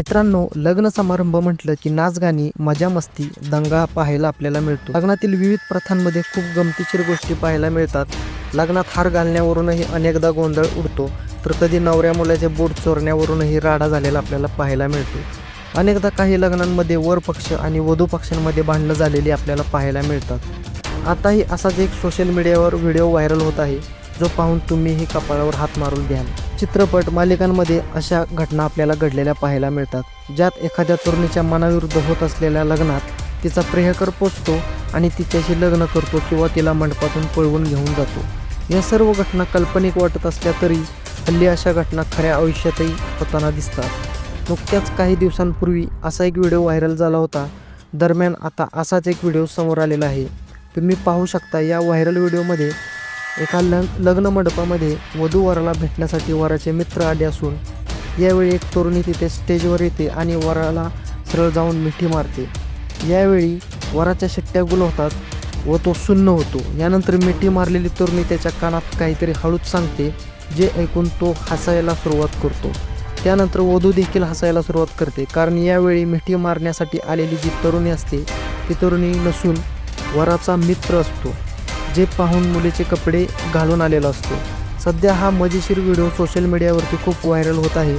मित्रांनो लग्न समारंभ म्हटलं की नाच गाणी मजा मस्ती दंगा पाहायला आपल्याला मिळतो. लग्नातील विविध प्रथांमध्ये खूप गमतीशीर गोष्टी पाहायला मिळतात. लग्नात हार घालण्यावरूनही अनेकदा गोंधळ उडतो तर कधी नवऱ्या मुलाचे बोट चोरण्यावरूनही राडा झालेला आपल्याला पाहायला मिळतो. अनेकदा काही लग्नांमध्ये वर पक्ष आणि वधू पक्षांमध्ये भांडणं झालेली आपल्याला पाहायला मिळतात. आताही असाच एक सोशल मीडियावर व्हिडिओ व्हायरल होत आहे जो पाहून तुम्हीही कपाळावर हात मारून घ्याल. चित्रपट मालिकांमध्ये अशा घटना आपल्याला घडलेल्या पाहायला मिळतात ज्यात एखाद्या तरुणीच्या मनाविरुद्ध होत असलेल्या लग्नात तिचा प्रेहकर पोचतो आणि तिच्याशी लग्न करतो किंवा तिला मंडपातून पळवून घेऊन जातो. या सर्व घटना काल्पनिक वाटत असल्या तरी हल्ली अशा घटना खऱ्या आयुष्यातही होताना दिसतात. नुकत्याच काही दिवसांपूर्वी असा एक व्हिडिओ व्हायरल झाला होता. दरम्यान आता असाच एक व्हिडिओ समोर आलेला आहे. तुम्ही पाहू शकता या व्हायरल व्हिडिओमध्ये एका लग लग्न मंडपामध्ये वधू वराला भेटण्यासाठी वराचे मित्र आले असून यावेळी एक तरुणी तिथे स्टेजवर येते आणि वराला सरळ जाऊन मिठी मारते. यावेळी वराच्या शिट्ट्या गुल होतात व तो सुन्न होतो. यानंतर मिठी मारलेली तरुणी त्याच्या कानात काहीतरी हळूच सांगते जे ऐकून तो हसायला सुरुवात करतो. त्यानंतर वधू देखील हसायला सुरुवात करते कारण यावेळी मिठी मारण्यासाठी आलेली जी तरुणी असते ती तरुणी नसून वराचा मित्र असतो. जे पाहून मुलीचे कपडे घालून आलेला असतो. सध्या हा मजेशीर व्हिडिओ सोशल मीडियावरती खूप व्हायरल होत आहे.